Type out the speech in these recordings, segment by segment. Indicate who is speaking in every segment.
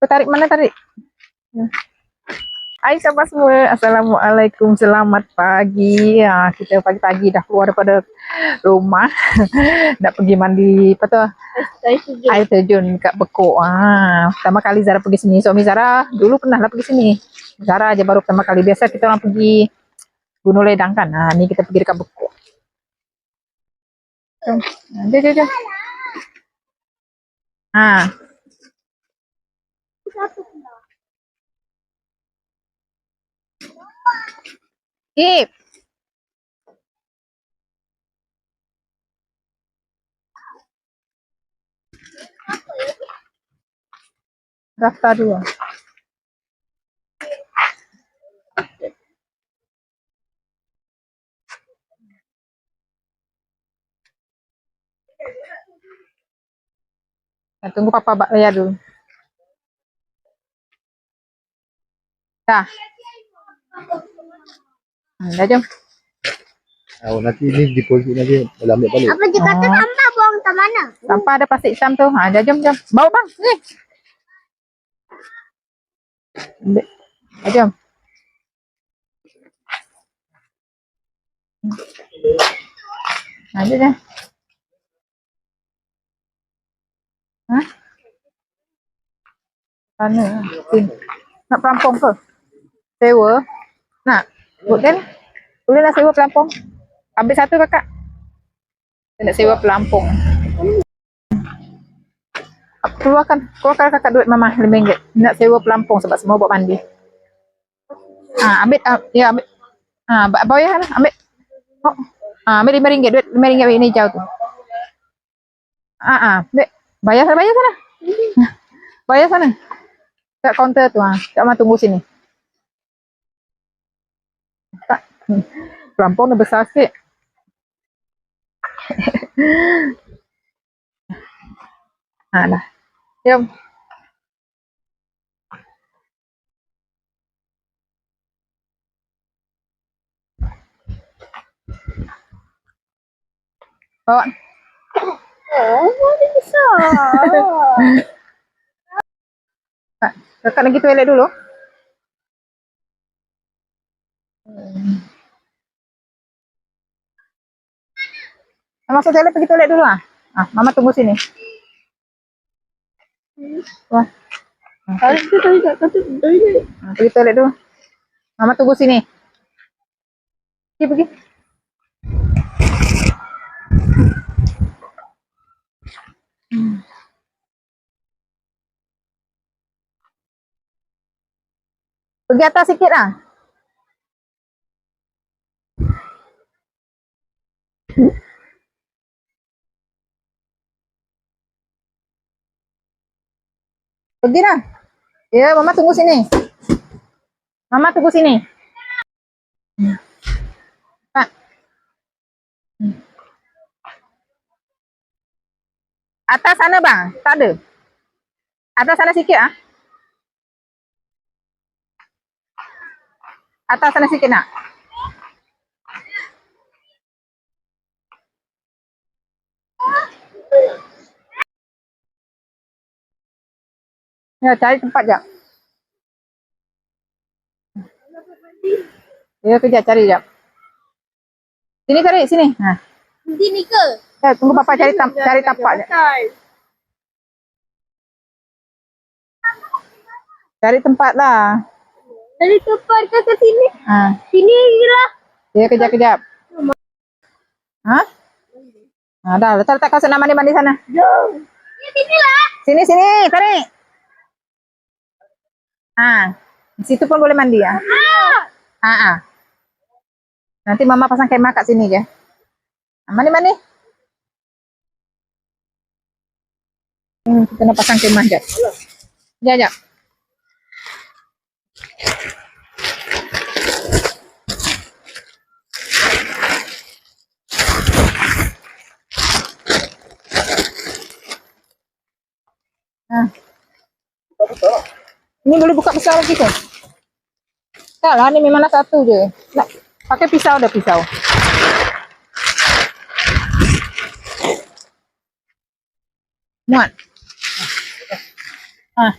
Speaker 1: Kau tarik mana tarik? Ya. Hai sahabat semua, Assalamualaikum, selamat pagi. Ha, kita pagi-pagi dah keluar daripada rumah. Nak pergi mandi, apa tu? Air terjun kat Bekok. Ha, pertama kali Zara pergi sini. Suami Zara dulu pernah lah pergi sini. Zara aja baru pertama kali. Biasa kita orang pergi Gunung Ledang kan. Ha, ni kita pergi dekat Bekok. Jom. Ha, Jom, jom, jom. Ha, Kip. Daftar dulu. Nah, tunggu papa ba- bayar dulu. Hmm, dah jom.
Speaker 2: Oh, nanti ni deposit nanti dalam ambil balik.
Speaker 3: Apa dia kata
Speaker 1: Oh.
Speaker 3: sampah buang ke mana?
Speaker 1: Sampah ada plastik hitam tu. Ha, dah jom jom. Bawa bang. Ni. Ambil. Ha, jom. Ha, jom jom. Ha? Mana? Sini. Nak pelampung ke? Sewa? Nak? Boleh Boleh nak sewa pelampung? Ambil satu kakak. Saya nak sewa pelampung. Keluarkan, keluarkan kakak duit mama RM5. Nak sewa pelampung sebab semua buat mandi. Ha, ambil, uh, ya ambil. Ha, ba- bayar lah, ambil. Oh. Ha, ambil RM5 duit RM5 ni jauh tu. Ha, ha, ambil. Bayar sana, bayar sana. Bayar sana. Kat kaunter tu ha. Kak Ma tunggu sini. Pelampung dah besar sikit. ha. Jom. Bawa.
Speaker 3: Oh, mana besar.
Speaker 1: Kak, kakak lagi toilet dulu. Hmm. Masuk toilet pergi toilet dulu ah. Ah, mama tunggu sini. Wah. Ah,
Speaker 3: tu kata
Speaker 1: ah, pergi toilet dulu. Mama tunggu sini. Pergi pergi. Hmm. Pergi atas sikit lah. Pergi lah. Ya, mama tunggu sini. Mama tunggu sini. Pak. Atas sana bang, tak ada. Atas sana sikit ah. Atas sana sikit nak. Ya, cari tempat jap. Ya, kejap cari jap. Sini cari, sini. Ha.
Speaker 3: Sini ke?
Speaker 1: Ya, tunggu papa cari tam cari tapak jap. Cari tempat lah.
Speaker 3: Dari tempat ke ke sini?
Speaker 1: Ha.
Speaker 3: Sini lah.
Speaker 1: Ya, kejap kejap. Ha? Ha, dah letak letak kaset nak mandi-mandi sana.
Speaker 3: Jom. Sini lah.
Speaker 1: Sini sini, tarik. Ha. Di situ pun boleh mandi ya. Ha ah. Nanti mama pasang kemah kat sini. Ha, mandi mandi. Hmm, kita nak pasang kemah jap. Jap jap. Ha. Ni boleh buka besar lagi ke? Tak lah, ni memang nak satu je. Nak pakai pisau dah pisau. Muat. Ha.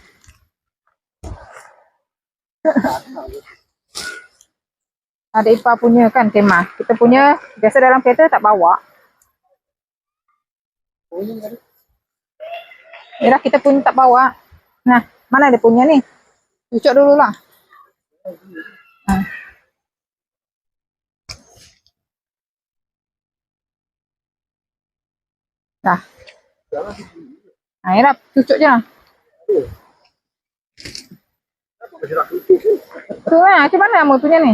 Speaker 1: Ada Ipa punya kan kemah. Kita punya biasa dalam kereta tak bawa. Yalah kita pun tak bawa. Nah, mana dia punya ni? Cucuk dulu lah. Ha. Dah. Ha, yalah, cucuk je lah. Tu lah, macam mana kamu punya ni?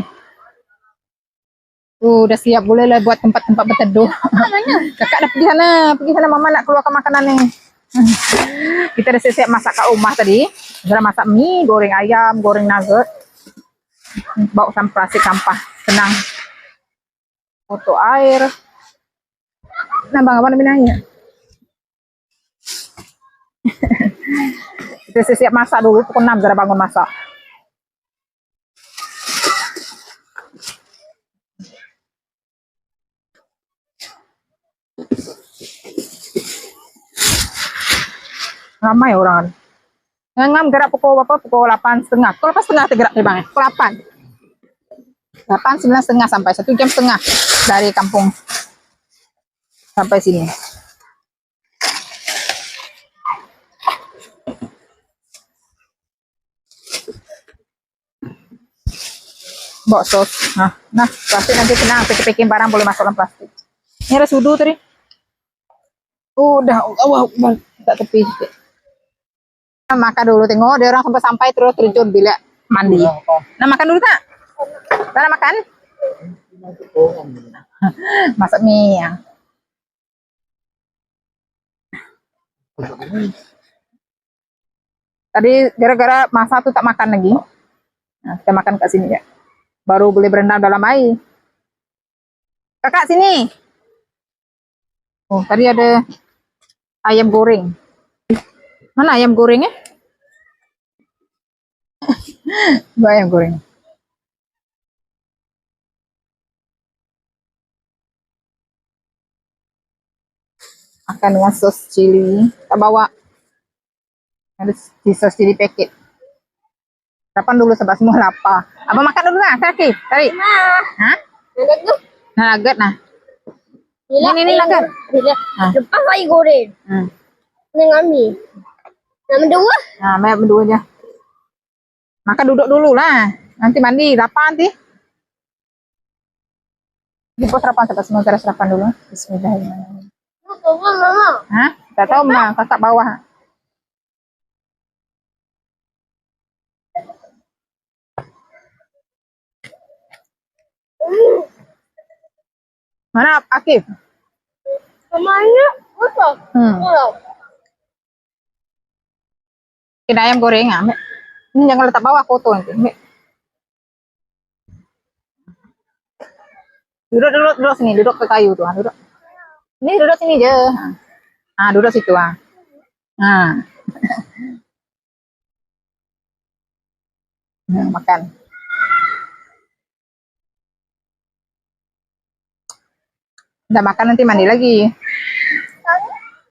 Speaker 1: Tu dah siap boleh lah buat tempat-tempat berteduh. Kakak dah pergi sana, pergi sana mama nak keluarkan makanan ni. Kita dah siap-siap masak kat rumah tadi. Kita dah masak mie, goreng ayam, goreng nugget. Bawa sampah plastik sampah. Senang. Foto air. Nah bang, apa nak minum air? Kita siap-siap masak dulu. Pukul 6 kita dah bangun masak. Ramai orang. Ngam gerak pukul berapa? Pukul 8 setengah. Pukul 8 setengah tergerak tadi bang. eh? Pukul 8. 8, 9 setengah sampai. Satu jam setengah dari kampung. Sampai sini. Bawa sos. Nah, nah, plastik nanti tenang. Packing barang boleh masuk dalam plastik. Ini ada sudu tadi. Udah, awah, bang. Tak tepi sikit. Makan dulu tengok dia orang sampai sampai terus terjun bila mandi. Nak makan dulu tak? Nak makan? Masak mie ya. Tadi gara-gara masa tu tak makan lagi. Nah, kita makan kat sini ya. Baru boleh berendam dalam air. Kakak sini. Oh, tadi ada ayam goreng. Mana ayam goreng eh? Ayam goreng. Makan dengan sos cili. Tak bawa. Ada di sos cili paket. Sarapan dulu sebab semua lapar. Abang makan dulu lah. Tarik. Tarik.
Speaker 3: Nah,
Speaker 1: Ha?
Speaker 3: ada tu.
Speaker 1: Nah, nugget nah.
Speaker 3: Yelah,
Speaker 1: Ni.
Speaker 3: Yelah.
Speaker 1: Ah.
Speaker 3: Lepas air goreng.
Speaker 1: Hmm.
Speaker 3: Dengan mie. Nama dua.
Speaker 1: Nah, banyak berdua je. Makan duduk dulu lah. Nanti mandi. Lapar nanti. Jumpa sarapan sampai sementara sarapan dulu. Bismillahirrahmanirrahim.
Speaker 3: Mama.
Speaker 1: Hah? Tak tahu mah. Kakak bawah. Mana Akif?
Speaker 3: Kemana? Apa?
Speaker 1: Hmm.
Speaker 3: Oh.
Speaker 1: Kena ayam goreng ah. Ini jangan letak bawah kotor nanti. Ambil. Duduk duduk duduk sini, duduk ke kayu tuh, ah, duduk. Ini duduk sini je. Ah, duduk situ ah. Ah. Hmm, makan. Udah makan nanti mandi lagi.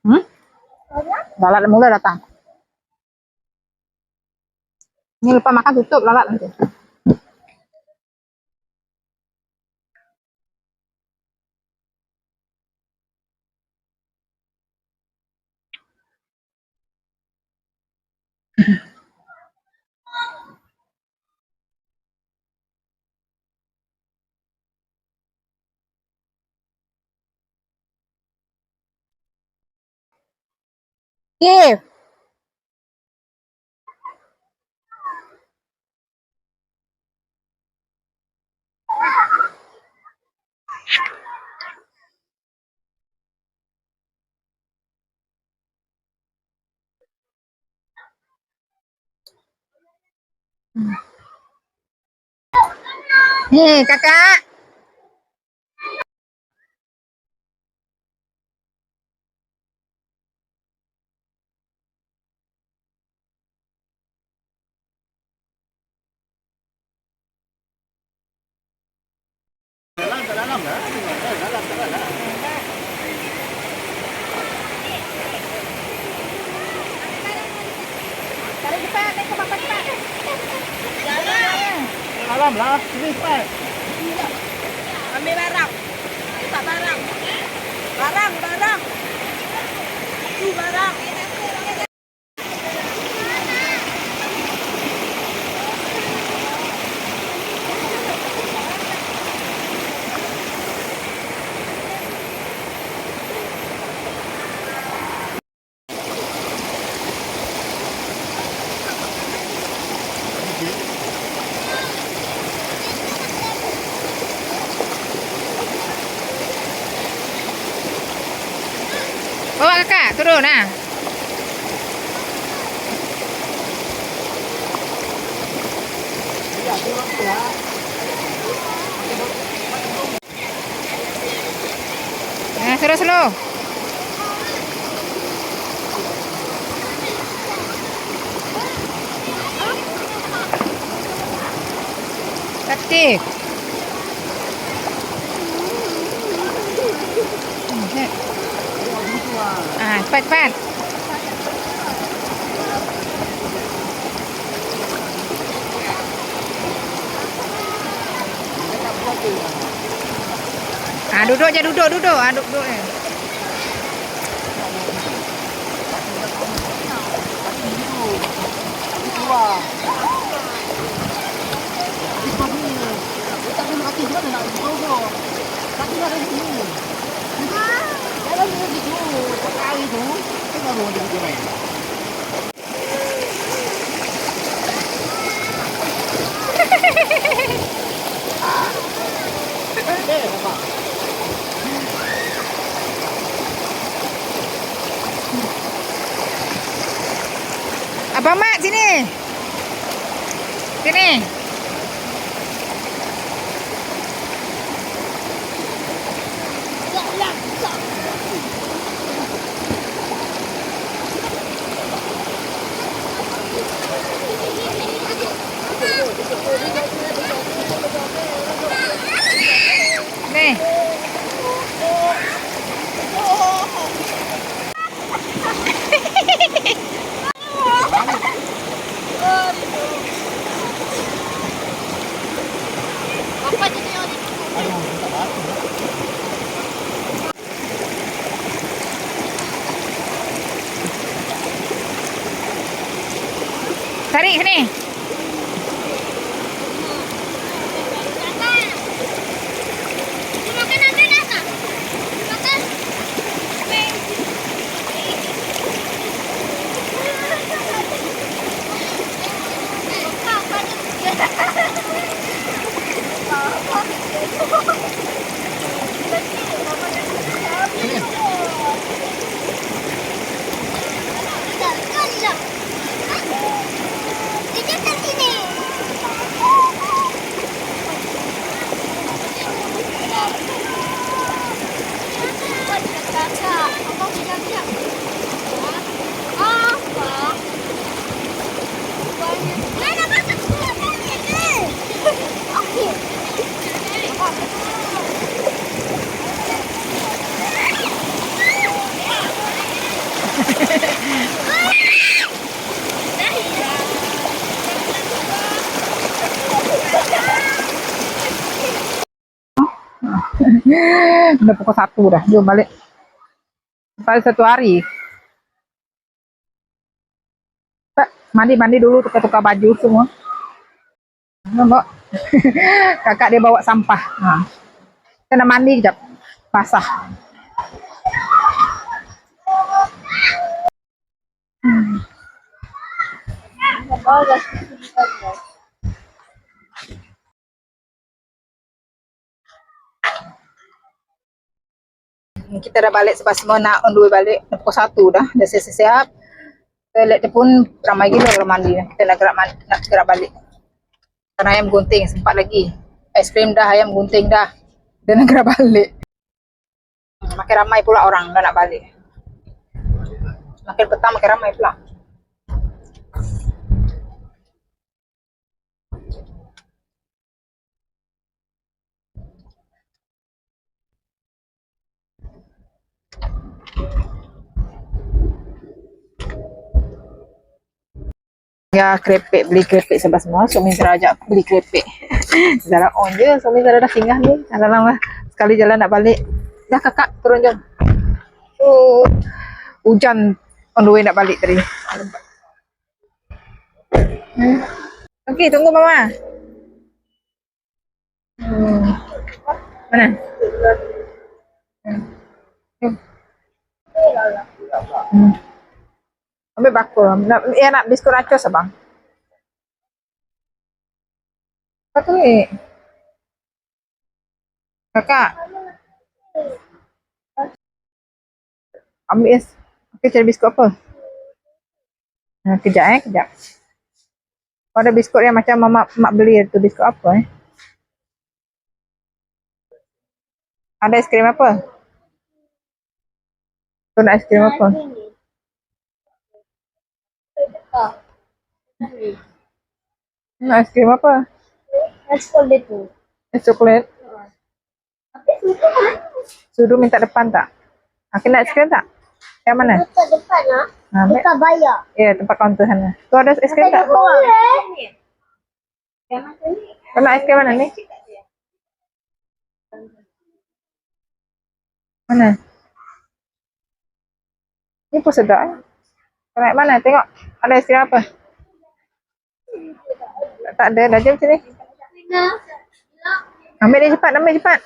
Speaker 1: Hmm? Lalat mula datang. Ini lupa makan tutup lalat nanti. Kif. Hei, kakak. Tarik cepat, naik ke papan cepat.
Speaker 2: Alam lah, sini cepat.
Speaker 4: Ambil barang. Tak barang. Barang, barang. Tu barang.
Speaker 1: Bawa kakak, turun ah. Nah, slow slow. Aktif. Hmm, Ah, cepat cepat. Ah, duduk je duduk duduk. Ah, duduk je. Abang Mat sini. Sini. Udah pukul satu dah. Jom balik. Balik satu hari. Mandi-mandi dulu tukar-tukar baju semua. Nampak? Kakak dia bawa sampah. Ha. Kena mandi kejap. Basah. Kita dah balik sebab semua nak way balik. Pukul satu dah. Dah siap-siap. Toilet dia pun ramai gila orang mandi. Kita nak gerak, man- nak gerak balik. Kan ayam gunting sempat lagi. Aiskrim dah, ayam gunting dah. Dia nak gerak balik. Makin ramai pula orang dah nak balik. Makin petang makin ramai pula. Ya, kerepek. Beli kerepek sebab semua. Suami Zara ajak aku beli kerepek. Zara on je. Suami Zara dah singgah ni. Dalam lah. Sekali jalan nak balik. Dah kakak, turun jom. Oh, hujan on the way nak balik tadi. Hmm. Okey, tunggu mama. Hmm. Mana? Hmm. Hmm. Ambil bakul. Nak, ya nak biskut racos abang. Apa tu ni? Kakak. Ambil es. Okey, cari biskut apa? Ha, kejap eh, kejap. Kau ada biskut yang macam mama mak beli tu biskut apa eh? Ada es krim apa? Tu nak es krim apa? Nak es krim apa?
Speaker 3: Sekolah dia tu.
Speaker 1: Es coklat.
Speaker 3: Tapi kan?
Speaker 1: Suruh minta depan tak? Okey nak es krim tak? Yang mana?
Speaker 3: Dekat depan lah.
Speaker 1: Ha, ambil.
Speaker 3: Dekat bayar.
Speaker 1: Ya, tempat kaunter sana. Tu ada es krim tak?
Speaker 3: Boleh.
Speaker 1: Kau nak es krim mana ni? Mana? Ni pun sedap eh. Kau naik mana? Tengok. Ada es krim apa? Tak, ada. Dah jom sini.
Speaker 3: Nah.
Speaker 1: Ambil dia cepat. Ambil cepat.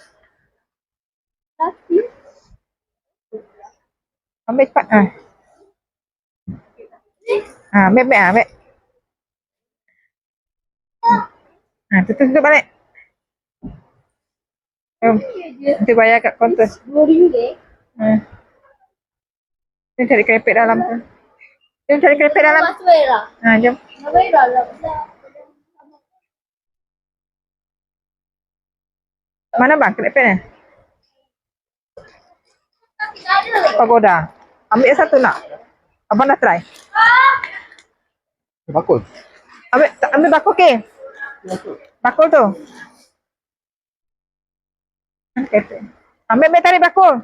Speaker 1: Ambil cepat. Ha. Ha, ambil, ambil, ambil. Ha, tutup, tutup balik. Jom. Nanti bayar kat kaunter.
Speaker 3: Sepuluh ringgit.
Speaker 1: Ha. Jom cari kerepek dalam tu. Jom cari kerepek dalam.
Speaker 3: Lepas tu Era.
Speaker 1: Ha, jom.
Speaker 3: Apa
Speaker 1: Mana bang?
Speaker 3: Tak ada lagi.
Speaker 1: Pagoda. Ambil satu nak. Abang dah try.
Speaker 2: Bakul.
Speaker 1: Ambil, ambil bakul ke? Bakul tu. Ambil, ambil tarik bakul.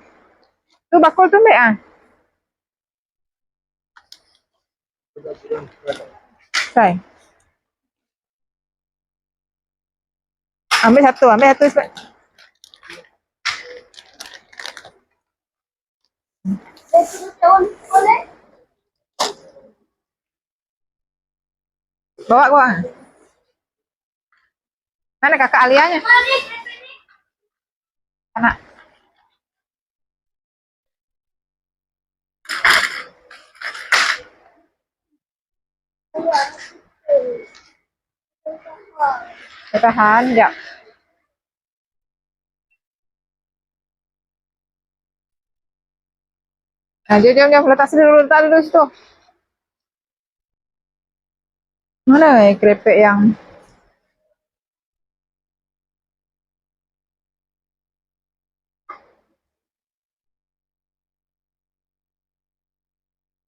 Speaker 1: Tu bakul tu ambil ah. Try. Ambil satu, ambil satu. sebab-
Speaker 3: Saya suruh tahun boleh?
Speaker 1: Bawa gua. Mana kakak Alianya? Anak. Kita tahan, Nah, jom, jom, jom. Letak dulu, letak dulu situ. Mana eh kerepek yang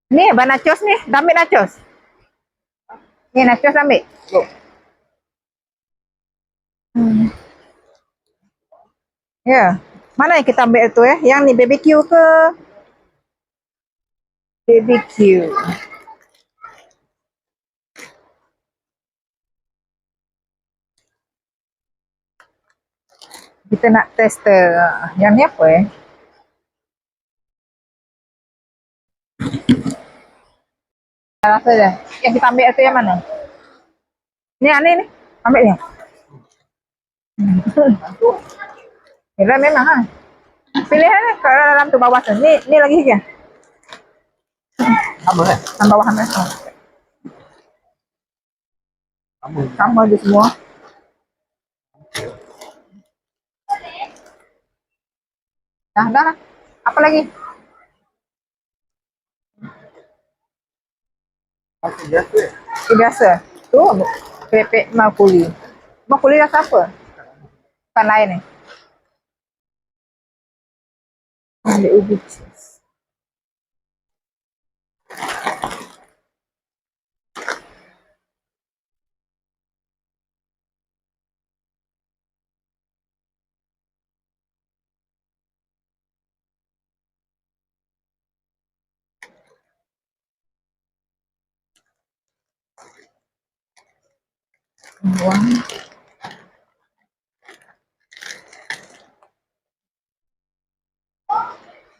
Speaker 1: Ni abang nachos ni. Dah ambil nachos. Ni nachos ambil. Hmm. Ya. Mana yang kita ambil tu eh? Yang ni BBQ ke? BBQ. Kita nak test uh, yang ni apa eh? Dah rasa dah. Yang kita ambil tu yang mana? Ni yang ni ni. Ambil ni. Kira memang ha. Pilih ni kalau dalam tu bawah tu. Ni ni lagi sikit.
Speaker 2: Sama kan?
Speaker 1: Yang bawah. Ha.
Speaker 2: Sama.
Speaker 1: Sama je semua. Dah, dah. Apa lagi?
Speaker 2: Masih biasa.
Speaker 1: Ini biasa. Tu kerepek makuli. Makuli rasa apa? Bukan lain ni. Ambil ubi.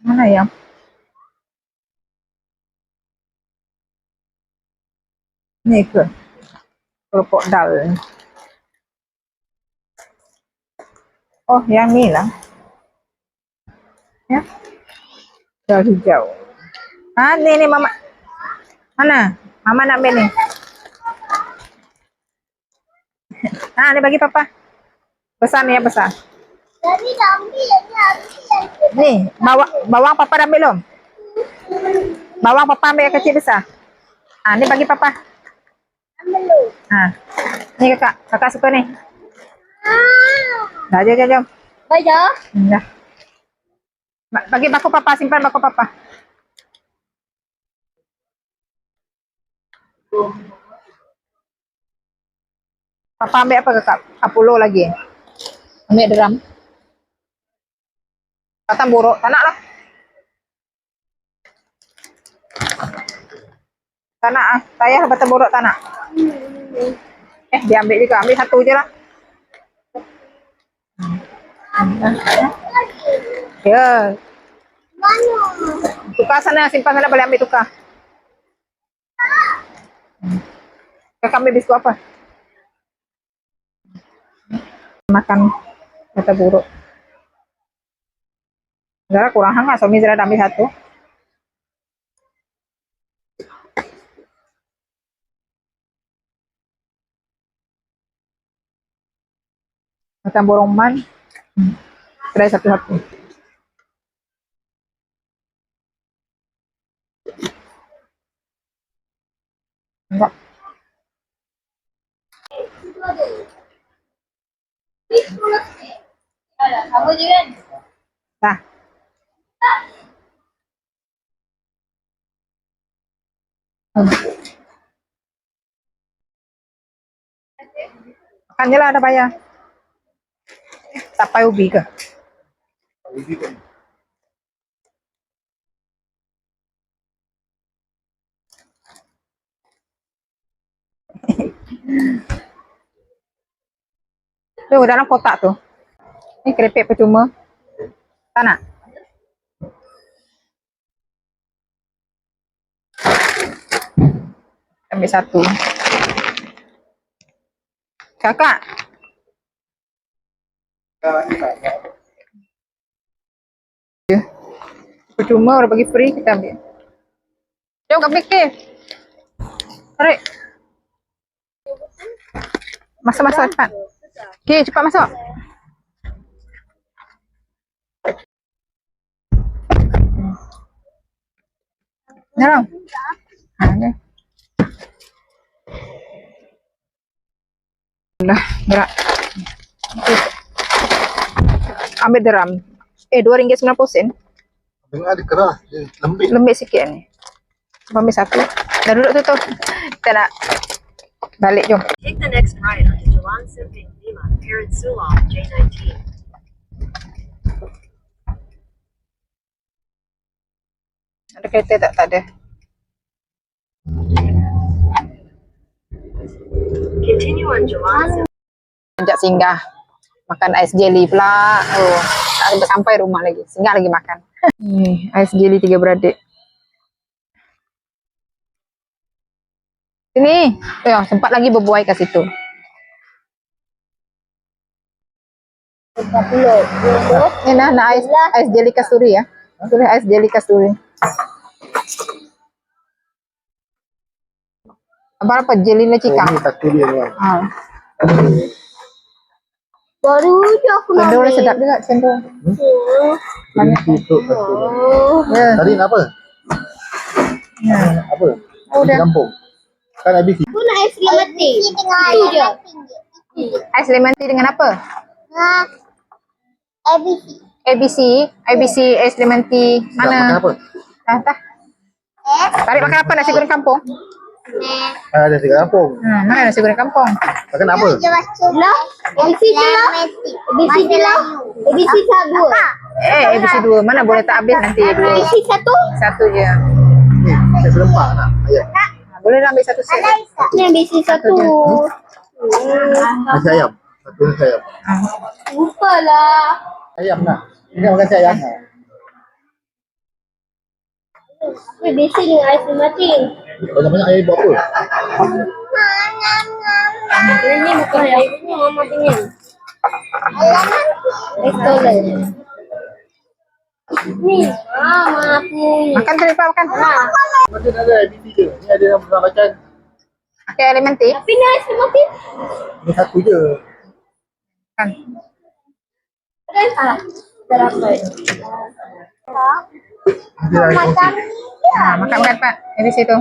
Speaker 1: nó này không? Ke? Keropok dal. ni. Oh, yang ni lah. Ya. Dal hijau. Ah, ni ni mama. Mana? Mama nak ambil ni. Ah, ni bagi papa. Besar ni ya besar.
Speaker 3: Jadi dah ambil, ni ambil.
Speaker 1: Ni, bawang bawang papa dah ambil belum? Bawang papa ambil yang kecil besar. Ah, ni bagi papa. Ah. Ni kakak, kakak suka ni.
Speaker 3: Ah.
Speaker 1: Dah jom jom jom. Hmm, dah. Ba- Bagi bako papa, simpan bako papa. Papa ambil apa kakak? Apollo lagi. Ambil drum. Batang buruk, tak nak lah. Tak nak ah. Payah batang buruk tak nak. Eh, dia ambil juga. Ambil satu je lah. Ya? Tukar sana, simpan sana boleh ambil tukar. Kakak ambil biskut apa? Makan kata buruk. Zara kurang hangat, suami Zara dah ambil satu. Makan borong man. Hmm. Kedai satu-satu. Enggak.
Speaker 3: Je kan?
Speaker 1: Dah. Hmm. Makan je lah, dah bayar. Tapai ubi ke? Tu dalam kotak tu. Ni keripik percuma. Tak nak? Ambil satu. Kakak. Ya. Percuma orang bagi free kita ambil. Jom kami ke. Tarik. Masuk cepat. Okey, cepat masuk. Dalam. Ha, ni. Dah, berat. Okey. Ambil deram. Eh, RM2.90.
Speaker 2: Dengar dia keras. Dia lembik.
Speaker 1: Lembik sikit ni. Ambil satu. Dah duduk tu tu. Kita nak balik jom.
Speaker 5: Take the next right onto Jalan Simping Lima, Parent Sulong, J19.
Speaker 1: Ada kereta tak? Tak ada.
Speaker 5: Continue on Jalan Simping.
Speaker 1: Sejak singgah. Makan ais jelly pula. Oh, tak sampai, sampai rumah lagi. Singgah lagi makan. Ni, ais jelly tiga beradik. Sini. Ya, sempat lagi berbuai kat situ. Ni nak, nak ais, ais jelly kasturi ya. Tulis ais jelly kasturi. Apa apa jelly
Speaker 2: Oh,
Speaker 1: le cikang.
Speaker 2: ni satu dia ni.
Speaker 1: Ha.
Speaker 3: Baru je aku nak
Speaker 1: Cendol
Speaker 3: ambil.
Speaker 1: sedap juga cendol.
Speaker 2: Green tea tu.
Speaker 3: Oh.
Speaker 1: Ya.
Speaker 2: Tadi nak apa?
Speaker 1: Ya.
Speaker 2: Apa?
Speaker 1: Oh, dah.
Speaker 2: kampung. Kan habis
Speaker 3: Aku nak ais lemon tea. Itu je.
Speaker 1: Ais lemon tea dengan apa?
Speaker 3: Nah. ABC.
Speaker 1: ABC, ABC ais lemon tea.
Speaker 2: nak makan
Speaker 1: Mana?
Speaker 2: apa?
Speaker 1: Ah, tah. Tarik makan apa? Nasi goreng kampung?
Speaker 3: Nah.
Speaker 2: Ah, ada di kampung.
Speaker 1: Hmm, mana nasi goreng kampung?
Speaker 2: Makan apa?
Speaker 3: Dia baca. Lah. ABC je lah. ABC je lah. ABC satu.
Speaker 1: Eh, ABC dua. Mana boleh tak habis nanti dua.
Speaker 3: ABC satu.
Speaker 1: Satu je.
Speaker 2: Ni, saya serempak nak. Ayat.
Speaker 1: Ha, boleh lah ambil satu set.
Speaker 3: Ni ABC satu.
Speaker 2: Nasi ayam. Satu nasi ayam.
Speaker 1: Ah.
Speaker 3: Lupa lah.
Speaker 2: Ayam nak. Ini makan nasi ayam nak.
Speaker 3: Weh, besi dengan ais mati.
Speaker 2: Banyak-banyak ayam buat apa?
Speaker 3: Ini bukan ayam. Ini mama tinggal. Restoran. Ni, mama punya.
Speaker 1: Makan tu Pak makan.
Speaker 2: Macam ada ABC je. Ni ada yang pernah macam
Speaker 1: Okey, lemon tea.
Speaker 3: Tapi ni ais mati.
Speaker 2: ni satu je.
Speaker 1: Kan.
Speaker 3: Kan? Ah, terapai.
Speaker 2: Ada kongsi.
Speaker 1: Ah, makan makan Pak. Dari situ.